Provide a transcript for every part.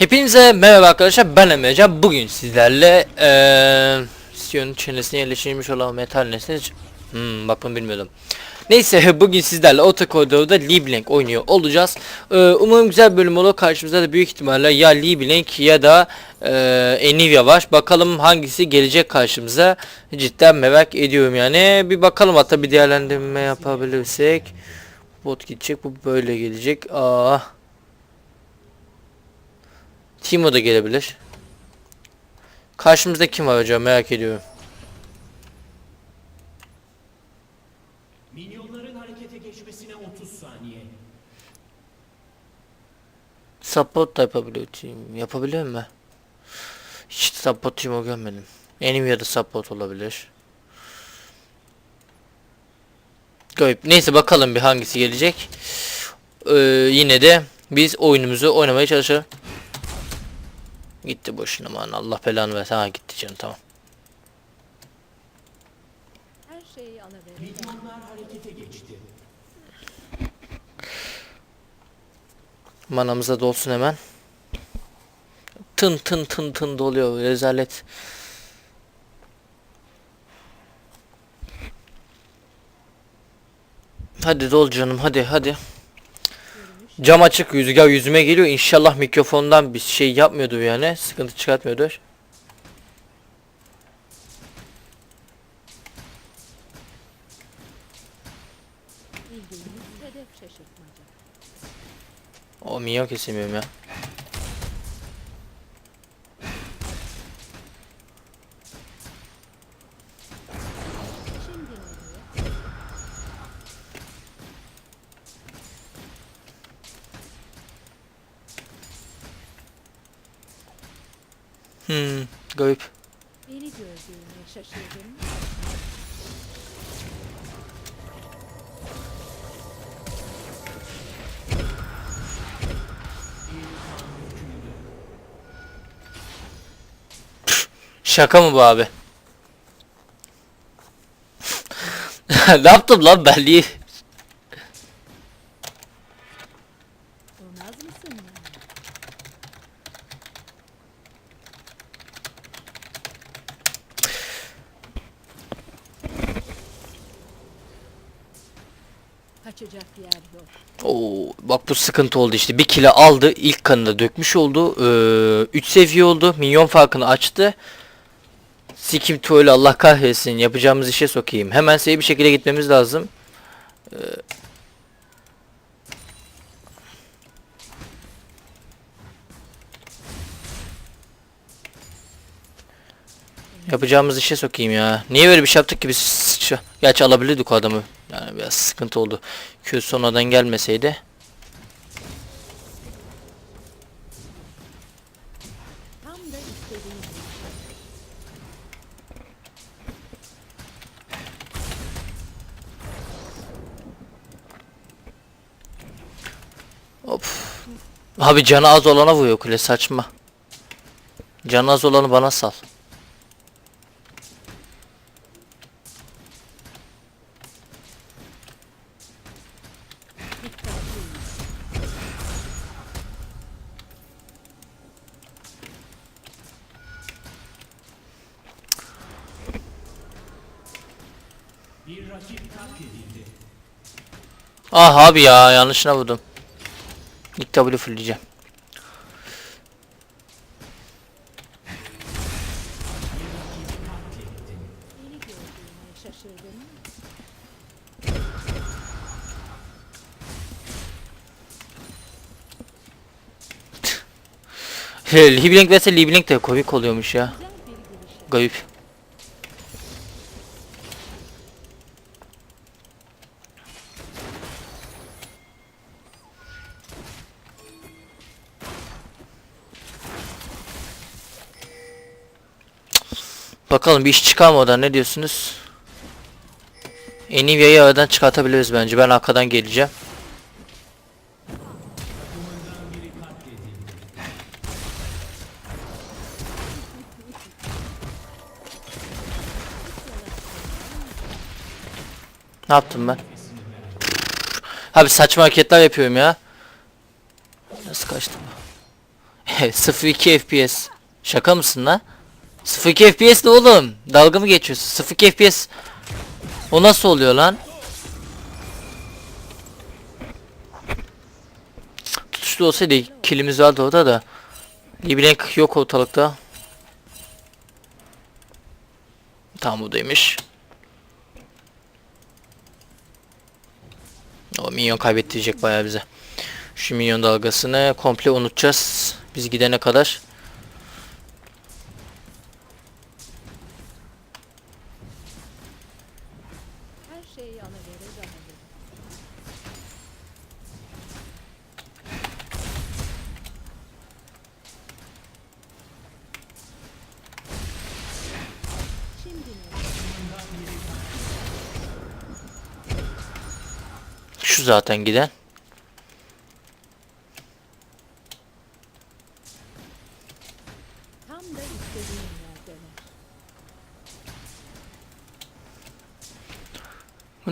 Hepinize merhaba arkadaşlar ben Emrecan. Bugün sizlerle eee Sion çenesine yerleştirilmiş olan metal nesne hmm, bak bunu bilmiyordum. Neyse bugün sizlerle Otokodo'da Liblink oynuyor olacağız. Eee, Umarım güzel bölüm olur. Karşımızda da büyük ihtimalle ya Liblink ya da eee Nvidia var. Bakalım hangisi gelecek karşımıza. Cidden merak ediyorum yani. Bir bakalım hatta bir değerlendirme yapabilirsek. Bot gidecek bu böyle gelecek. Aa. Timo da gelebilir. Karşımızda kim var acaba merak ediyorum. Minyonların harekete geçmesine 30 saniye. Support da yapabiliyor team. Yapabiliyor mu? Hiç support Timo görmedim. Benim ya da support olabilir. Garip. Neyse bakalım bir hangisi gelecek. Ee, yine de biz oyunumuzu oynamaya çalışalım. Gitti boşuna aman Allah belanı versin. Ha gitti canım tamam. Her şeyi geçti. Manamıza dolsun hemen. Tın tın tın tın doluyor rezalet. Hadi dol canım hadi hadi. Cam açık rüzgar yüzüme geliyor. İnşallah mikrofondan bir şey yapmıyordur yani. Sıkıntı şaşırtmaca. O minyon kesemiyorum ya. Şimdi ne oluyor? Hmm, garip. Beni gördüğüne şaşırdın mı? Şaka mı bu abi? ne yaptım lan ben niye? Olmaz mısın yani? Kaçacak yer yok. Oo, bak bu sıkıntı oldu işte. Bir kilo aldı. ilk kanını dökmüş oldu. 3 seviye oldu. Minyon farkını açtı. Sikim tuvalı Allah kahretsin. Yapacağımız işe sokayım. Hemen seri bir şekilde gitmemiz lazım. Ee, Yapacağımız işe sokayım ya. Niye böyle bir şey yaptık ki biz? Gerçi alabilirdik o adamı. Yani biraz sıkıntı oldu. Q sonradan gelmeseydi. Abi canı az olana vuruyor kule saçma. Canı az olanı bana sal. Ah abi ya yanlışına vurdum. İlk W mı? Liblink vs Liblink de komik oluyormuş ya. Garip. Bakalım bir iş çıkar mı oradan ne diyorsunuz? Enivia'yı aradan çıkartabiliriz bence. Ben arkadan geleceğim. Ne yaptım ben? Abi saçma hareketler yapıyorum ya. Nasıl kaçtım? 0.2 FPS. Şaka mısın la? 0.2 FPS ne oğlum? Dalga mı geçiyorsun? 0.2 FPS. O nasıl oluyor lan? Tutuşlu olsaydı kilimiz vardı orada da. Liblank yok ortalıkta. Tam buradaymış. O minyon kaybettirecek bayağı bize. Şu minyon dalgasını komple unutacağız. Biz gidene kadar. İyi. Şimdi ne? Şu zaten giden.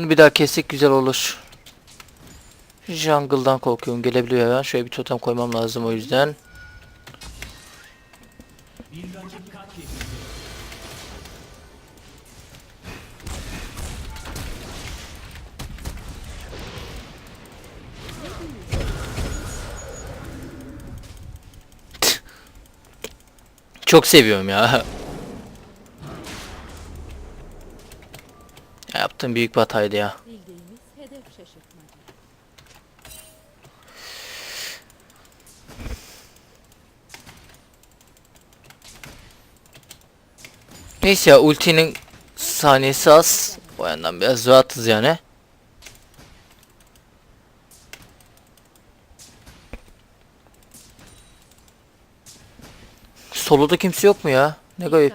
Bir daha kessek güzel olur. Jungle'dan korkuyorum gelebiliyor ya. Şöyle bir totem koymam lazım o yüzden. Çok seviyorum ya. Yaptığım büyük bir hataydı ya. Neyse ya ultinin saniyesi az. O yandan biraz rahatız yani. Soloda kimse yok mu ya? Ne garip.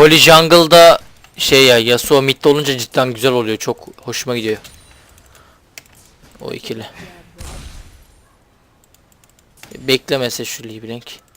Voli Jungle'da şey ya Yasuo midde olunca cidden güzel oluyor. Çok hoşuma gidiyor. O ikili. Beklemese şu Liblink. Takımından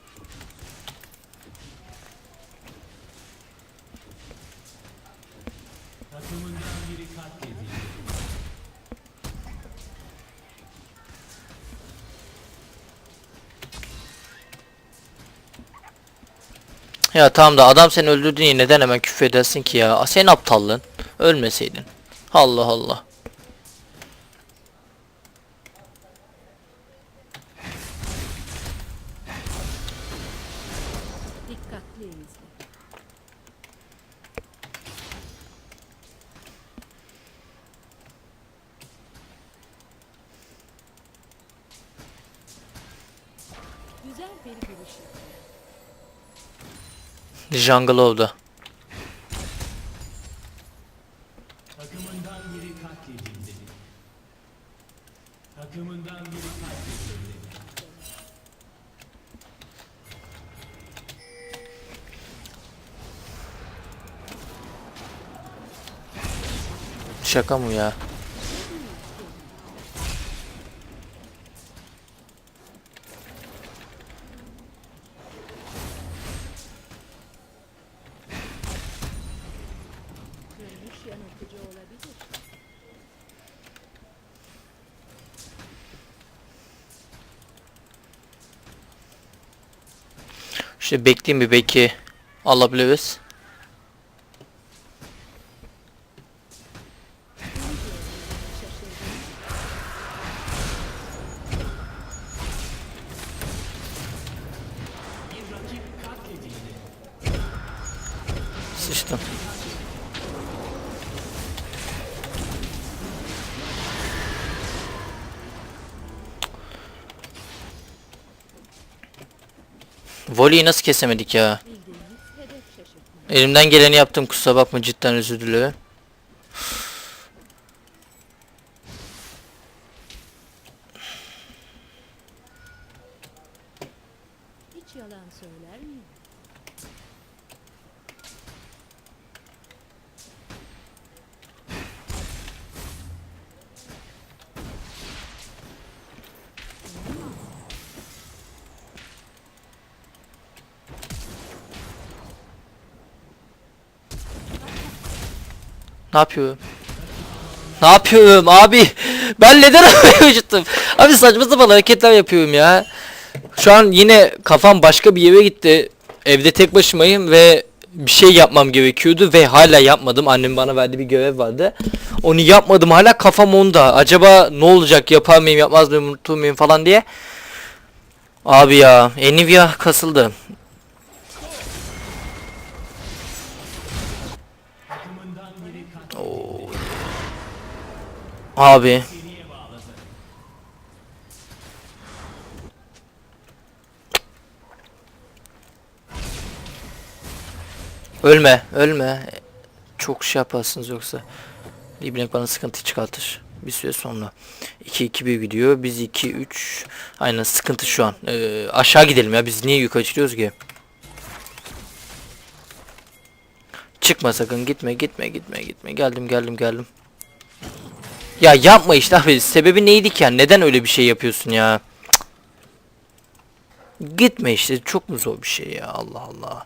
Ya tamam da adam seni öldürdü diye neden hemen küfür edersin ki ya? Sen aptallın. Ölmeseydin. Allah Allah. Güzel bir yapıyor. Jungle oldu. Şaka mı ya? İşte bekleyeyim bir belki alabiliriz. Voleyi nasıl kesemedik ya? Elimden geleni yaptım kusura bakma cidden özür. Hiç yalan söyler miyim? Ne yapıyorum? Ne yapıyorum abi? Ben neden havaya? Abi saçma sapan hareketler yapıyorum ya. Şu an yine kafam başka bir yere gitti. Evde tek başımayım ve bir şey yapmam gerekiyordu ve hala yapmadım. Annem bana verdiği bir görev vardı. Onu yapmadım hala kafam onda. Acaba ne olacak yapar mıyım yapmaz mıyım unutur muyum falan diye. Abi ya Nvidia kasıldı. Abi ölme ölme. Çok şey yaparsınız yoksa. Liblink bana sıkıntı çıkartır. Bir süre sonra. 2-2 bir gidiyor. Biz 2-3. Aynen sıkıntı şu an. Ee, aşağı gidelim ya. Biz niye yukarı çıkıyoruz ki? Çıkma sakın. Gitme gitme gitme gitme. Geldim geldim geldim. Ya yapma işte abi. Sebebi neydi ki yani? Neden öyle bir şey yapıyorsun ya? Cık. Gitme işte. Çok mu zor bir şey ya? Allah Allah.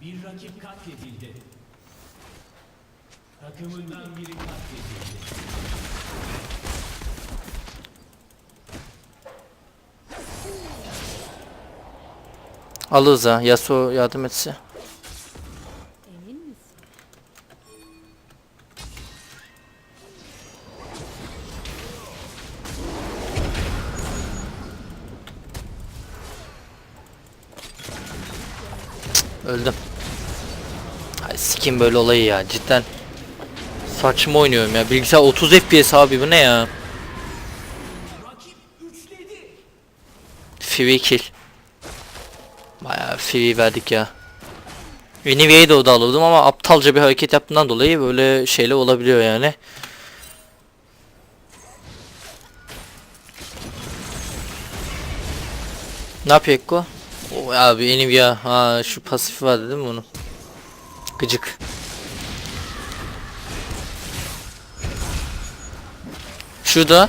Bir rakip katledildi. Takımından biri katledildi. Alırız ha. Yasuo yardım etse. Öldüm. Ay sikim böyle olayı ya cidden. Saçma oynuyorum ya. Bilgisayar 30 FPS abi bu ne ya? Free kill. Bayağı free verdik ya. Nvidia'yı da o da alırdım ama aptalca bir hareket yaptığından dolayı böyle şeyler olabiliyor yani. Ne yapıyor Ekko? O abi Nvidia ha şu pasifi vardı değil mi onun? Gıcık. Şurada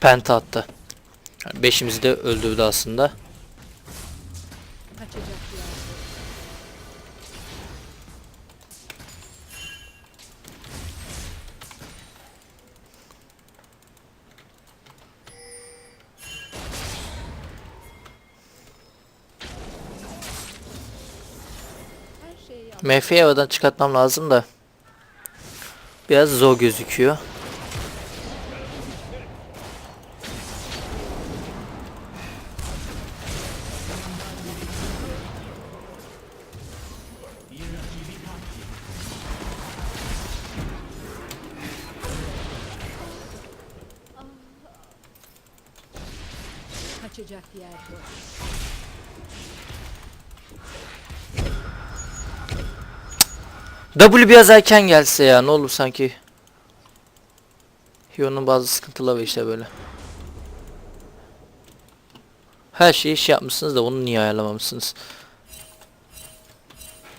penta attı. Yani beşimizi de öldürdü aslında. Kaçacak MF'yi havadan çıkartmam lazım da. Biraz zor gözüküyor. W biraz erken gelse ya ne olur sanki. Hio'nun bazı sıkıntıları var işte böyle. Her şeyi şey yapmışsınız da onu niye ayarlamamışsınız?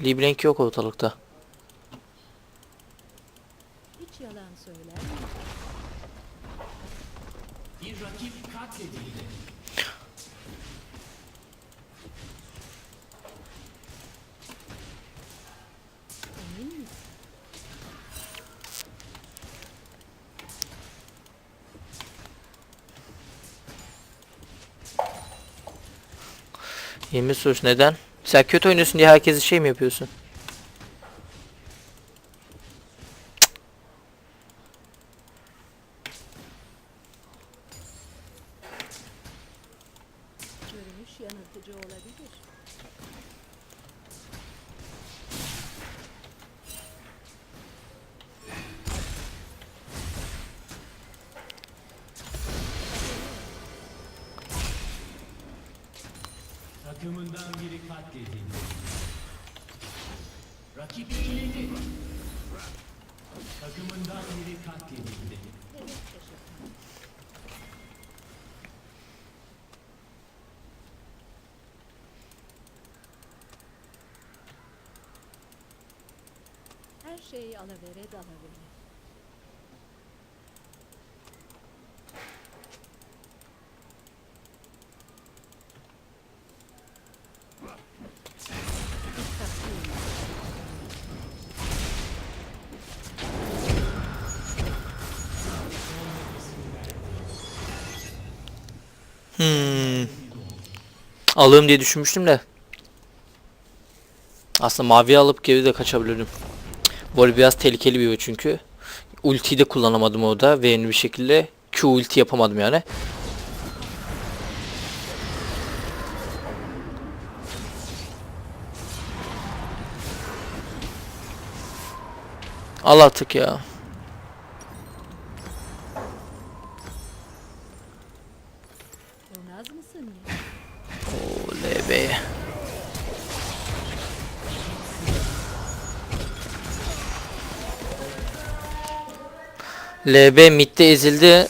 Librank yok ortalıkta. Hiç yalan söyler? Bir rakip katledildi. Emin misin? Yemin sus neden? Sen kötü oynuyorsun diye herkesi şey mi yapıyorsun? Takımından biri katledildi. Rakip yenildi. Takımından biri katledildi. Her şeyi alavere dalavere. Hmm. Alırım diye düşünmüştüm de. Aslında mavi alıp geri de kaçabilirdim. Bu arada biraz tehlikeli bir çünkü. Ultiyi de kullanamadım orada verimli bir şekilde. Q ulti yapamadım yani. Al artık ya. LB midde ezildi.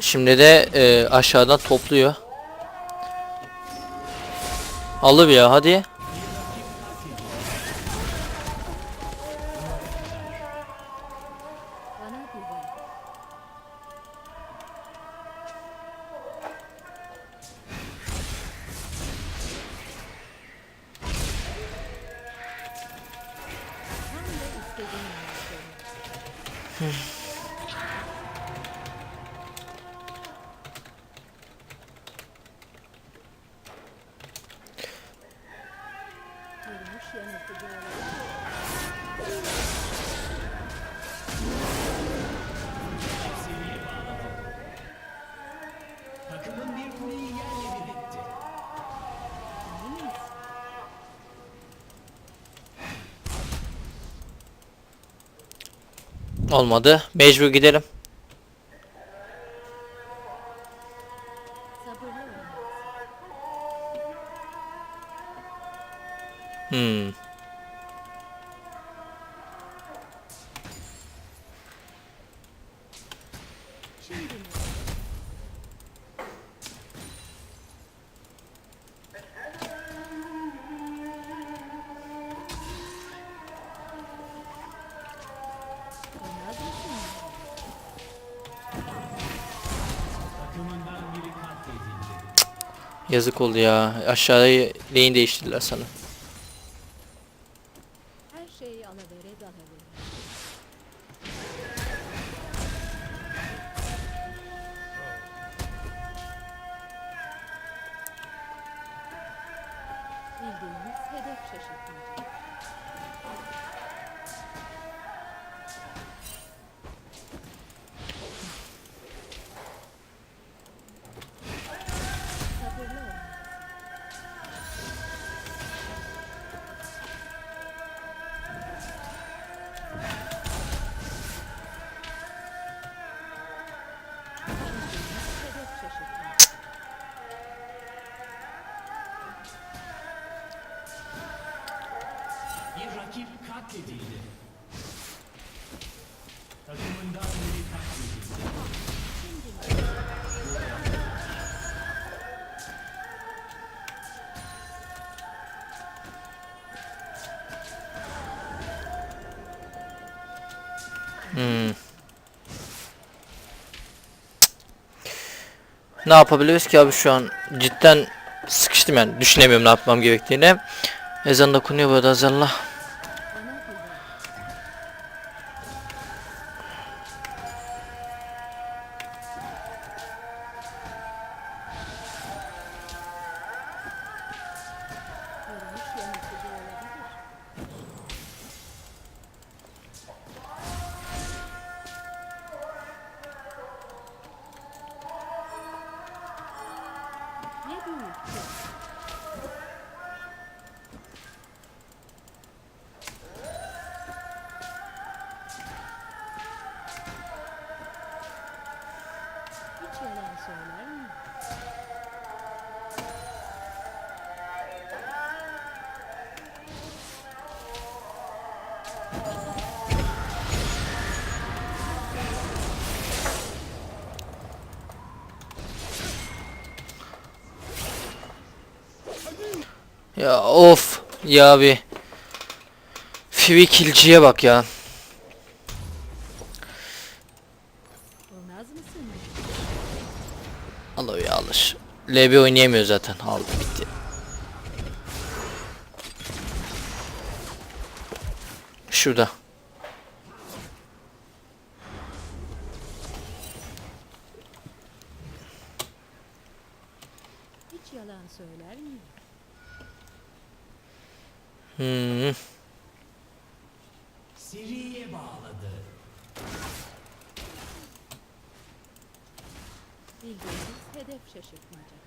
Şimdi de e, aşağıdan topluyor. Alır ya hadi. Olmadı. Mecbur gidelim. Yazık oldu ya. Aşağıya lane değiştirdiler sana. Her şey alavere dalavere. Bildiğiniz hedef şaşırtmacı. Katledildi. Takımından biri katledildi. Hmm. Ne yapabiliriz ki abi şu an cidden sıkıştım yani düşünemiyorum ne yapmam gerektiğini. Ezan da okunuyor bu arada azallah. Ne Ya of ya abi. Fivi kilciye bak ya. Alıyor ya alır. LB oynayamıyor zaten. Aldı bitti. Şurada. Hiç yalan söyler miyim? Hmm. Siri'ye bağladı. Bildiğiniz hedef şaşırtmaca.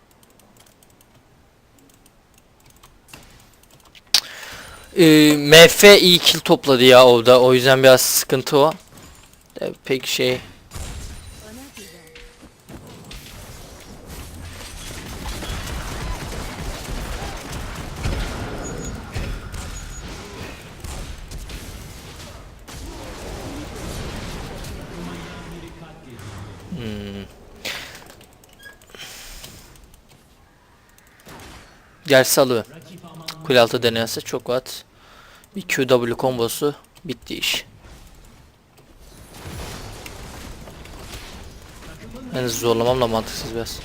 Ee, MF iyi kill topladı ya orada. O yüzden biraz sıkıntı o. De pek şey. Gel salı. Kule altı denerse çok at. Bir QW kombosu bitti iş. Yani zorlamam da mantıksız biraz.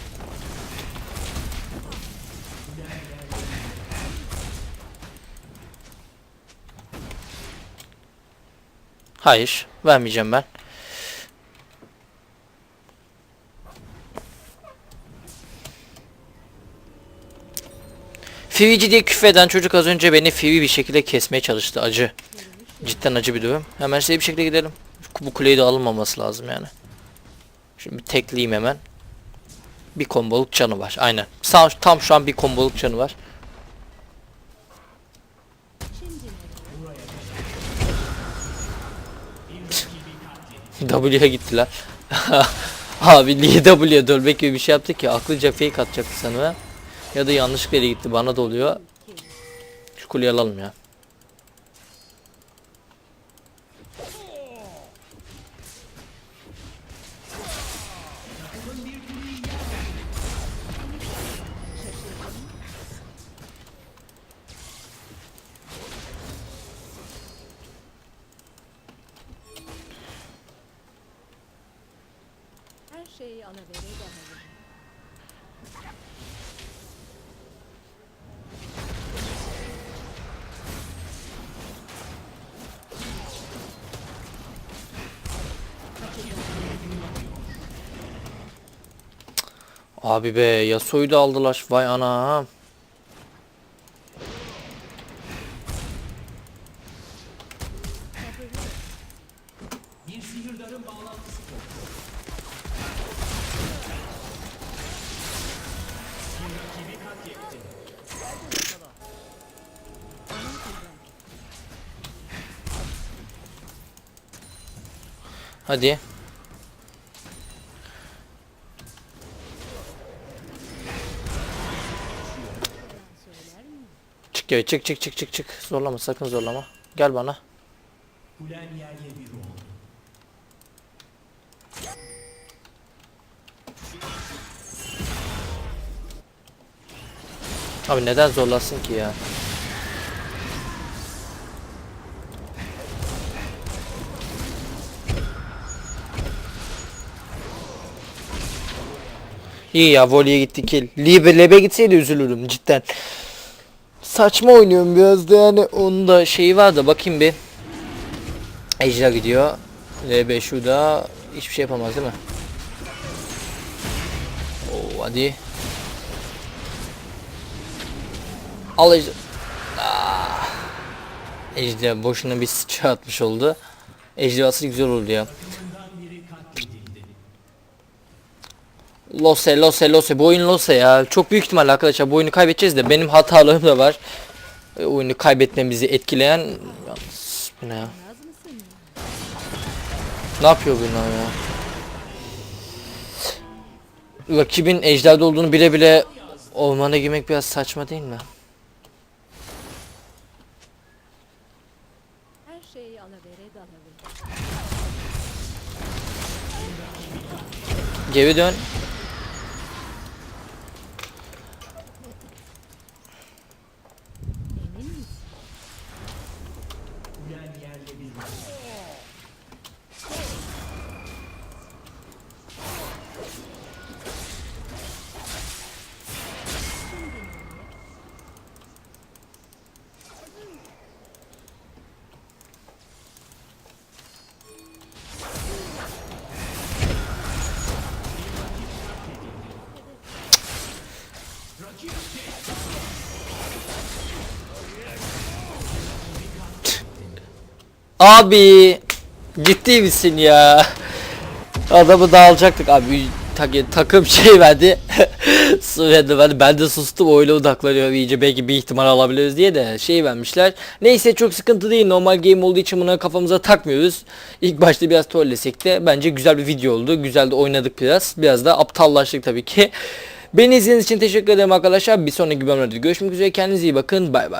Hayır, vermeyeceğim ben. Fivici diye küfreden çocuk az önce beni Fivi bir şekilde kesmeye çalıştı. Acı. Cidden acı bir durum. Hemen şey bir şekilde gidelim. Bu kuleyi de alınmaması lazım yani. Şimdi bir tekleyeyim hemen. Bir komboluk canı var. Aynen. Tam şu an bir komboluk canı var. W'ye gittiler. Abi niye W'ye dönmek gibi bir şey yaptı ki? Aklıca fake atacaktı sanırım. Ya da yanlışlıkla yere gitti. Bana da oluyor. Şu kuleyi alalım ya. Abi be Yasuo'yu da aldılar. Vay ana. Bir sihirdarın bağlantısı koptu. Bir rakibi katletti. Bana güven. Hadi. Yalan söyler miyim? Çık ya çık çık çık çık çık. Zorlama sakın zorlama. Gel bana. Abi neden zorlasın ki ya? İyi ya voleye gitti kill. Libe lebe gitseydi üzülürüm cidden. Saçma oynuyorum biraz da yani onun da şeyi var da bakayım bir. Ejder gidiyor. LB şurada hiçbir şey yapamaz değil mi? Oo hadi. Al Ejder. Ah. Ejder boşuna bir sıçra atmış oldu. Ejderhası güzel oldu ya. Bundan biri katledildi. Lose Lose Lose bu oyun Lose ya. Çok büyük ihtimalle arkadaşlar bu oyunu kaybedeceğiz de benim hatalarım da var. E, oyunu kaybetmemizi etkileyen yalnız bu ne ya? Ne yapıyor bunlar ya? Rakibin ejderde olduğunu bile bile ormana girmek biraz saçma değil mi? Geri dön. Abi ciddi misin ya? Adamı dağılacaktık abi. Tak- takım şey verdi. Su verdi verdi. Ben de sustum öyle odaklanıyorum iyice belki bir ihtimal alabiliriz diye de şey vermişler. Neyse çok sıkıntı değil. Normal game olduğu için buna kafamıza takmıyoruz. İlk başta biraz trollesek de bence güzel bir video oldu. Güzel de oynadık biraz. Biraz da aptallaştık tabii ki. Beni izlediğiniz için teşekkür ederim arkadaşlar. Bir sonraki bölümlerde görüşmek üzere. Kendinize iyi bakın. Bay bay.